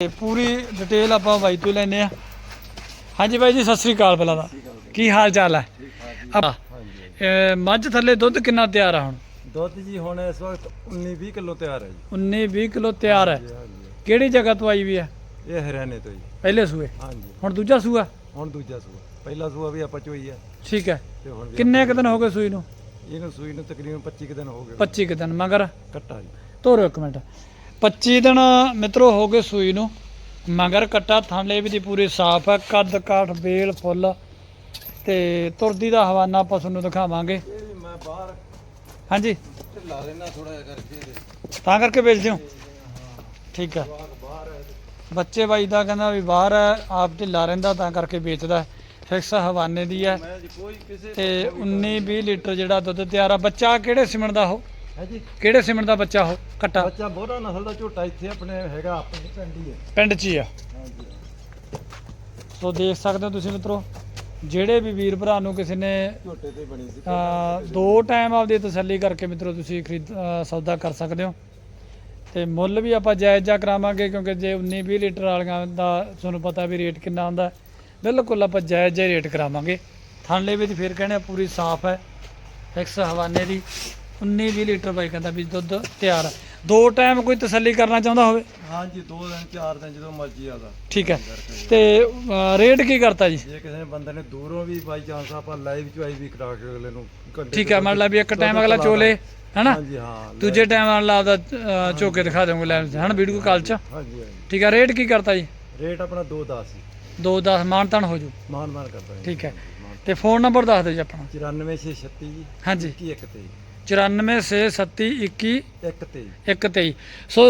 ਤੇ ਪੂਰੀ ਡਿਟੇਲ ਆਪਾਂ ਬਾਈ ਤੋਂ ਲੈਨੇ ਆ ਹਾਂਜੀ ਬਾਈ ਜੀ ਸਤਿ ਸ੍ਰੀ ਅਕਾਲ ਪਹਿਲਾਂ ਦਾ ਕੀ ਹਾਲ ਚਾਲ ਹੈ? ਮੱਝ ਥੱਲੇ ਦੁੱਧ ਕਿੰਨਾ ਤਿਆਰ ਆ ਹੁਣ? ਦੁੱਧ ਜੀ ਹੁਣ ਇਸ ਵਕਤ 19 20 ਕਿਲੋ ਤਿਆਰ ਹੈ ਜੀ। 19 20 ਕਿਲੋ ਤਿਆਰ ਹੈ। ਕਿਹੜੀ ਜਗ੍ਹਾ ਤੋਂ ਆਈ ਵੀ ਹੈ? ਇਹ ਹਰਿਆਣੇ ਤੋਂ ਜੀ। ਪਹਿਲੇ ਸੂਏ? ਹਾਂਜੀ। ਹੁਣ ਦੂਜਾ ਸੂਆ? ਹੁਣ ਦੂਜਾ ਸੂਆ। ਪਹਿਲਾ ਸੂਆ ਵੀ ਆਪਾਂ ਚੋਈ ਹੈ। ਠੀਕ ਹੈ। ਕਿੰਨੇ ਕੁ ਦਿਨ ਹੋ ਗਏ ਸੂਈ ਨੂੰ? ਇਹਨੂੰ ਸੂਈ ਨੂੰ ਤਕਰੀਬਨ 25 ਕੁ ਦਿਨ ਹੋ ਗਏ। 25 ਕੁ ਦਿਨ। ਮਗਰ? ਕੱਟਾ ਜੀ। ਤੋਰੋ ਇੱਕ ਮਿੰਟ। 25 ਦਿਨ ਮਿੱਤਰੋ ਹੋ ਗਏ ਸੂਈ ਨੂੰ। ਮਗਰ ਕੱਟਾ ਥਾਂਲੇ ਵੀ ਦੀ ਪੂਰੀ ਸਾਫ਼ ਹੈ ਕੱਦ ਕਾਠ ਬੇਲ ਫੁੱਲ। ਤੇ ਤੁਰਦੀ ਦਾ ਹਵਾਨਾ ਆਪਾਂ ਤੁਹਾਨੂੰ ਦਿਖਾਵਾਂਗੇ। ਮੈਂ ਬਾਹਰ ਹਾਂਜੀ। ਢਿੱਲਾ ਰਹਿਣਾ ਥੋੜਾ ਜਿਹਾ ਕਰਕੇ ਤਾਂ ਕਰਕੇ ਵੇਚ ਦਿਓ ਠੀਕ ਆ। ਬੱਚੇ ਬਾਈ ਦਾ ਕਹਿੰਦਾ ਵੀ ਬਾਹਰ ਹੈ ਆਪ ਢਿੱਲਾ ਰਹਿੰਦਾ, ਤਾਂ ਕਰਕੇ ਵੇਚਦਾ। ਫਿਕਸ ਹਵਾਨੇ ਦੀ ਹੈ ਤੇ 19 20 ਲੀਟਰ ਜਿਹੜਾ ਦੁੱਧ ਤਿਆਰ ਆ। ਬੱਚਾ ਕਿਹੜੇ ਸਿਮਣ ਦਾ ਉਹ ਹੈ ਜੀ। ਕਿਹੜੇ ਸਿਮਣ ਦਾ ਬੱਚਾ ਉਹ ਕੱਟਾ? ਬੱਚਾ ਬੋਰਾ ਨਸਲ ਦਾ ਝੋਟਾ ਇੱਥੇ ਆਪਣੇ ਹੈਗਾ ਆਪਣੇ ਪਿੰਡੀ ਹੈ ਪਿੰਡ 'ਚ ਹੀ ਆ। ਹਾਂਜੀ। ਸੋ ਦੇਖ ਸਕਦੇ ਹੋ ਤੁਸੀਂ ਮਿੱਤਰੋ ਜਿਹੜੇ ਵੀ ਵੀਰ ਭਰਾ ਨੂੰ ਕਿਸੇ ਨੇ ਝੋਟੇ ਤੇ ਬਣੀ ਸੀ ਅਹ, ਦੋ ਟਾਈਮ ਆਪਦੀ ਤਸੱਲੀ ਕਰਕੇ ਮਿੱਤਰੋ ਤੁਸੀਂ ਖਰੀਦ ਸੌਦਾ ਕਰ ਸਕਦੇ ਹੋ। ਤੇ ਮੁੱਲ ਵੀ ਆਪਾਂ ਜਾਇਜ਼ ਜਾ ਕਰਾਵਾਂਗੇ ਕਿਉਂਕਿ ਜੇ 19 20 ਲੀਟਰ ਵਾਲੀਆਂ ਦਾ ਤੁਹਾਨੂੰ ਪਤਾ ਵੀ ਰੇਟ ਕਿੰਨਾ ਹੁੰਦਾ ਹੈ। ਬਿਲਕੁਲ ਆਪਾਂ ਜਾਇਜ਼ ਜਿਹਾ ਰੇਟ ਕਰਾਵਾਂਗੇ। ਥਾਂਲੇ ਵਿੱਚ ਫਿਰ ਕਹਿੰਦੇ ਆ ਪੂਰੀ ਸਾਫ਼ ਹੈ ਫਿਕਸ ਹਵਾਨੇ ਦੀ। 19 20 ਲੀਟਰ ਬਾਈ ਕਹਿੰਦਾ ਵੀ ਦੁੱਧ ਤਿਆਰ ਹੈ ਦੋ ਟਾਈਮ ਕੋਈ ਤਸੱਲੀ ਕਰਨਾ ਚਾਹੁੰਦਾ ਹੋਵੇ? ਹਾਂਜੀ ਦੋ ਦਿਨ ਚਾਰ ਦਿਨ ਜਦੋਂ ਮਰਜ਼ੀ ਆਦਾ। ਠੀਕ ਹੈ। ਤੇ ਰੇਟ ਕੀ ਕਰਤਾ ਜੀ? ਜੇ ਕਿਸੇ ਨੇ ਬੰਦੇ ਨੇ ਦੂਰੋਂ ਵੀ ਬਾਈ ਚਾਂਸ ਆਪਾਂ ਲਾਈਵ ਚੁਆਈ ਵੀ ਕਰਾ ਕੇ ਅਗਲੇ ਨੂੰ ਘੰਟੇ ਠੀਕ ਹੈ ਮਤਲਬ ਵੀ ਇੱਕ ਟਾਈਮ ਅਗਲਾ ਚੋਲੇ ਹੈਨਾ? ਹਾਂਜੀ ਹਾਂ ਦੂਜੇ ਟਾਈਮ ਨਾਲ ਆਪਦਾ ਅਹ, ਚੋਕੇ ਦਿਖਾ ਦੇਵਾਂਗੇ ਲੈ ਹਣ ਵੀਡੀਓ ਕਾਲ ਚ? ਹਾਂਜੀ ਹਾਂਜੀ। ਠੀਕ ਹੈ ਰੇਟ ਕੀ ਕਰਤਾ ਜੀ? ਰੇਟ ਆਪਣਾ 210 ਸੀ 2 10 ਮਾਨਤਨ ਹੋ ਜੂ। ਮਾਨ ਮਾਨ ਕਰਦਾ ਠੀਕ ਹੈ। ਤੇ ਫੋਨ ਨੰਬਰ ਦੱਸ ਦਿਓ ਜੀ ਆਪਣਾ। 94636 ਜੀ ਹਾਂਜੀ। 21 ਤੇ 94 6 37 21 1 ਤੇ 123 ਸੋ